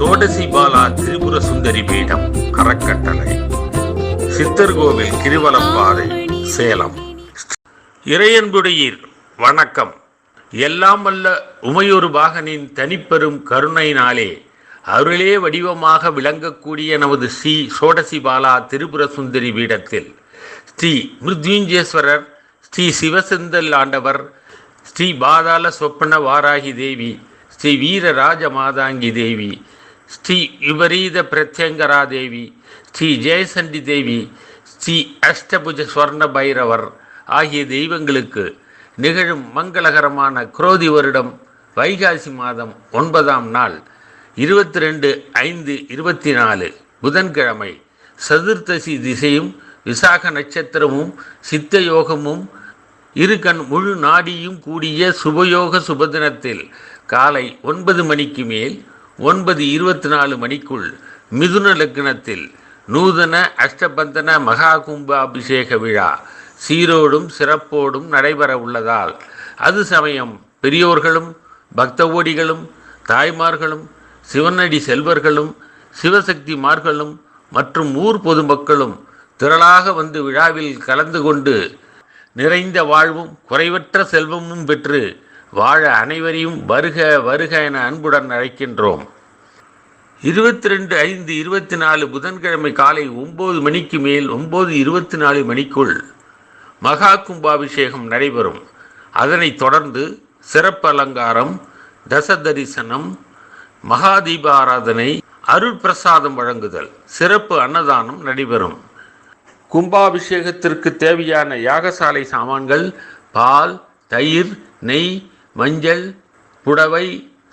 சோடசி பாலா திரிபுர சுந்தரி பீடம் அறக்கட்டளை. சித்தர்கோவில் கிரிவலப்பாதை சேலம். இறையன்புடையீர் வணக்கம். எல்லாம் வல்ல உமையொரு பாகனின் தனிப்பெரும் கருணையினாலே அருளே வடிவமாக விளங்கக்கூடிய நமது ஸ்ரீ சோடசி பாலா திரிபுர சுந்தரி பீடத்தில் ஸ்ரீ மிருத்யுஞ்சேஸ்வரர் ஸ்ரீ சிவசெந்தல் ஆண்டவர் ஸ்ரீ பாதாள சொப்பன வாராகி தேவி ஸ்ரீ வீரராஜ மாதாங்கி தேவி ஸ்ரீ விபரீத பிரத்யங்கரா தேவி ஸ்ரீ ஜெயசண்டி தேவி ஸ்ரீ அஷ்டபுஜ ஸ்வர்ண பைரவர் ஆகிய தெய்வங்களுக்கு நிகழும் மங்களகரமான குரோதி வருடம் வைகாசி மாதம் ஒன்பதாம் நாள் இருபத்தி ரெண்டு ஐந்து இருபத்தி நாலு புதன்கிழமை. சதுர்த்தசி திசையும் விசாக நட்சத்திரமும் சித்த யோகமும் இரு கண் முழு நாடியும் கூடிய சுபயோக சுபதினத்தில் காலை ஒன்பது மணிக்கு மேல் ஒன்பது இருபத்தி நாலு மணிக்குள் மிதுன லக்னத்தில் நூதன அஷ்டபந்தன மகா கும்ப அபிஷேக விழா சீரோடும் சிறப்போடும் நடைபெற உள்ளதால் அது சமயம் பெரியோர்களும் பக்தவோடிகளும் தாய்மார்களும் சிவனடி செல்வர்களும் சிவசக்திமார்களும் மற்றும் ஊர் பொதுமக்களும் திரளாக வந்து விழாவில் கலந்து கொண்டு நிறைந்த வாழ்வும் குறைவற்ற செல்வமும் பெற்று வாழ அனைவரையும் வருக வருக என அன்புடன் அழைக்கின்றோம். இருபத்தி ரெண்டு ஐந்து இருபத்தி நாலு புதன்கிழமை காலை ஒம்பது மணிக்கு மேல் ஒம்பது இருபத்தி நாலு மணிக்குள் மகா கும்பாபிஷேகம் நடைபெறும். அதனைத் தொடர்ந்து சிறப்பு அலங்காரம் தச தரிசனம் மகா தீபாராதனை அருள் பிரசாதம் வழங்குதல் சிறப்பு அன்னதானம் நடைபெறும். கும்பாபிஷேகத்திற்கு தேவையான யாகசாலை சாமான்கள் பால் தயிர் நெய் மஞ்சள் புடவை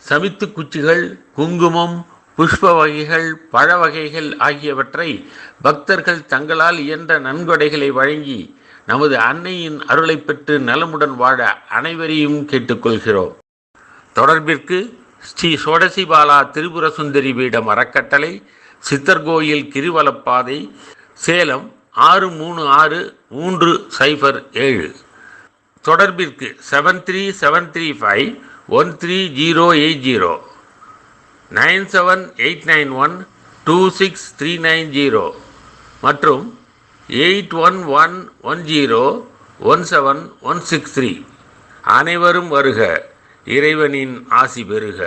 சமித்து குச்சிகள் குங்குமம் புஷ்ப வகைகள் பழ வகைகள் ஆகியவற்றை பக்தர்கள் தங்களால் இயன்ற நன்கொடைகளை வழங்கி நமது அன்னையின் அருளை பெற்று நலமுடன் வாழ அனைவரையும் கேட்டுக்கொள்கிறோம். தொடர்பிற்கு ஸ்ரீ சோடசிபாலா திரிபுர சுந்தரி பீடம் அறக்கட்டளை சித்தர்கோயில் கிரிவலப்பாதை சேலம் ஆறு மூணு ஆறு மூன்று சைஃபர் ஏழு. தொடர்பிற்கு seven three seven three five one three zero eight zero nine seven eight nine one two six three nine zero மற்றும் eight one one one zero one seven one six three. அனைவரும் வருக. இறைவனின் ஆசி பெறுக